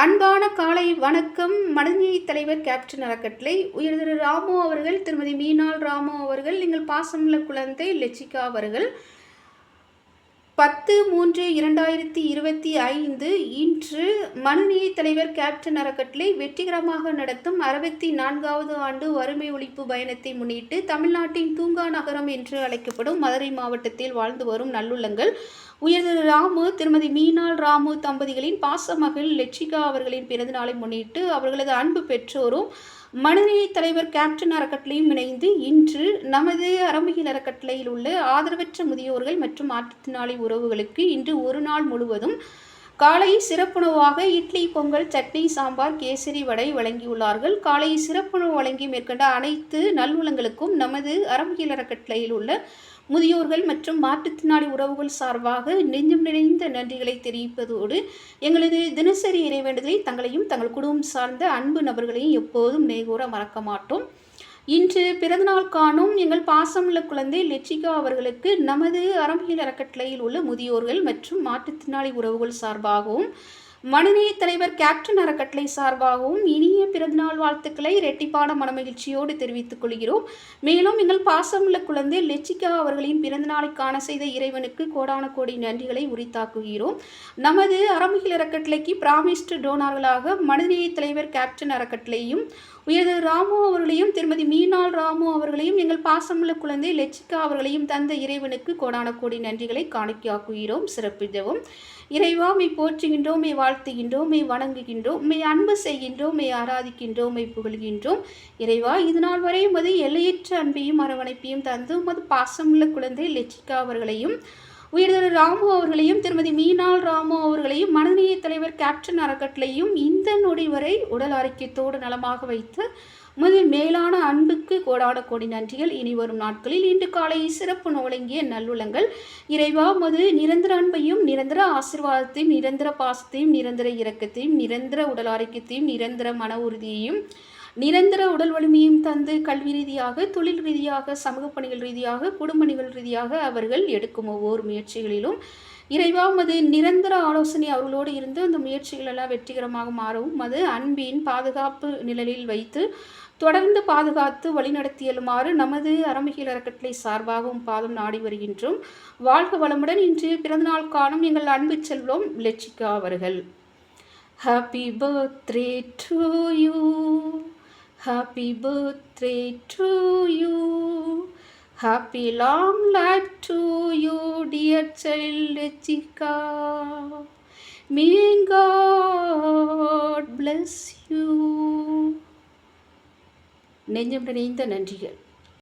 அன்பான காலை வணக்கம். மனநிலை தலைவர் கேப்டன் அறக்கட்டளை. உயர் திரு ராமு அவர்கள் திருமதி மீனாள் ராமு அவர்கள் நீங்கள் பாசமுள்ள குழந்தை லெச்சிகா அவர்கள் பத்து மூன்று இரண்டாயிரத்தி இருபத்தி ஐந்து இன்று மனுநீதி தலைவர் கேப்டன் அறக்கட்டளை வெற்றிகரமாக நடத்தும் அறுபத்தி நான்காவது ஆண்டு வறுமை ஒழிப்பு பயணத்தை முன்னிட்டு தமிழ்நாட்டின் தூங்கா நகரம் என்று அழைக்கப்படும் மதுரை மாவட்டத்தில் வாழ்ந்து வரும் நல்லுள்ளங்கள். உயர்திரு ராமு திருமதி மீனாள் ராமு தம்பதிகளின் பாசமகள் லட்சிகா அவர்களின் பிறந்தநாளை முன்னிட்டு அவர்களது அன்பு பெற்றோரும் மனிதநேய தலைவர் கேப்டன் அறக்கட்டளையும் இணைந்து இன்று நமது அறமுகில் அறக்கட்டளையில் உள்ள ஆதரவற்ற முதியோர்கள் மற்றும் மாற்றுத்திறனாளி உறவுகளுக்கு இன்று ஒரு நாள் முழுவதும் காலை சிறப்புணவாக இட்லி பொங்கல் சட்னி சாம்பார் கேசரி வடை வழங்கியுள்ளார்கள். காலை சிறப்புணவு வழங்கி மேற்கொண்ட அனைத்து நல்வளங்களுக்கும் நமது அறமுகில் அறக்கட்டளையில் உள்ள முதியோர்கள் மற்றும் மாற்றுத்திறனாளி உறவுகள் சார்பாக நெஞ்சம் நிறைந்த நன்றிகளை தெரிவிப்பதோடு எங்களது தினசரி இறைவேண்டுதலை தங்களையும் தங்கள் குடும்பம் சார்ந்த அன்பு நபர்களையும் எப்போதும் நினைவுற மறக்க மாட்டோம். இன்று பிறந்தநாள் காணும் எங்கள் பாசமுள்ள குழந்தை லெட்சிகா அவர்களுக்கு நமது அரம்பியல் அறக்கட்டளையில் உள்ள முதியோர்கள் மற்றும் மாற்றுத்திறனாளி உறவுகள் சார்பாகவும் மனுநீதி தலைவர் கேப்டன் அறக்கட்டளை சார்பாகவும் இனிய பிறந்தநாள் வாழ்த்துக்களை இரட்டிப்பான மனமகிழ்ச்சியோடு தெரிவித்துக் கொள்கிறோம். மேலும் எங்கள் பாசமுள்ள குழந்தை லெச்சிகா அவர்களின் பிறந்தநாளை காண செய்த இறைவனுக்கு கோடான கோடி நன்றிகளை உரித்தாக்குகிறோம். நமது அறமிகள் அறக்கட்டளைக்கு பிராமிஸ்ட் டோனார்களாக மனுநீதி தலைவர் கேப்டன் அறக்கட்டளையும் உயர்ந்த ராமு அவர்களையும் திருமதி மீனால் ராமு அவர்களையும் எங்கள் பாசமுள்ள குழந்தை லெச்சிகா அவர்களையும் தந்த இறைவனுக்கு கோடான கோடி நன்றிகளை காணிக்காக்குகிறோம் சிறப்பிதவும் இறைவா மெய் போற்றுகின்றோம். வாழ் வாழ்த்துகின்றோம் மெய் வணங்குகின்றோம் மெய் அன்பு செய்கின்றோம் மெய் ஆராதிக்கின்றோம் மெய் புகழ்கின்றோம். இறைவா இது நாள் வரை உமது எல்லையற்ற அன்பையும் அரவணைப்பையும் தந்து உமது பாசமுள்ள குழந்தை லெச்சிகா அவர்களையும் உயர்திரு ராமு அவர்களையும் திருமதி மீனாள் ராமு அவர்களையும் மனநிலைய தலைவர் கேப்டன் அறக்கட்டளையும் இந்த நொடி வரை உடல் ஆரோக்கியத்தோடு நலமாக வைத்து முதல் மேலான அன்புக்கு கோடான கோடி நன்றிகள். இனி வரும் நாட்களில் இன்று காலை சிறப்பு வழங்கிய நல்லுளங்கள் இறைவா மது நிரந்தர அன்பையும் நிரந்தர ஆசிர்வாதத்தையும் நிரந்தர பாசத்தையும் நிரந்தர இரக்கத்தையும் நிரந்தர உடல் ஆரோக்கியத்தையும் நிரந்தர மன உறுதியையும் நிரந்தர உடல் வலிமையும் தந்து கல்வி ரீதியாக தொழில் ரீதியாக சமூக பணிகள் ரீதியாக குடும்ப நிகழ் ரீதியாக அவர்கள் எடுக்கும் ஒவ்வொரு முயற்சிகளிலும் இறைவாமது நிரந்தர ஆலோசனை அவர்களோடு இருந்து அந்த முயற்சிகள் எல்லாம் வெற்றிகரமாக மாறவும் அது அன்பின் பாதுகாப்பு நிழலில் வைத்து தொடர்ந்து பாதுகாத்து வழிநடத்தியலுமாறு நமது அரம்பியல் அறக்கட்டளை சார்பாகவும் பாதம் நாடி வருகின்றோம். வாழ்க வளமுடன் இன்று பிறந்தநாள் காணும் எங்கள் அன்பு செல்வோம் லட்சிகா அவர்கள். Happy birthday to you happy birthday to you happy long life to you dear child Shikha may God bless you நெஞ்சம் நிறைந்த நன்றிகள்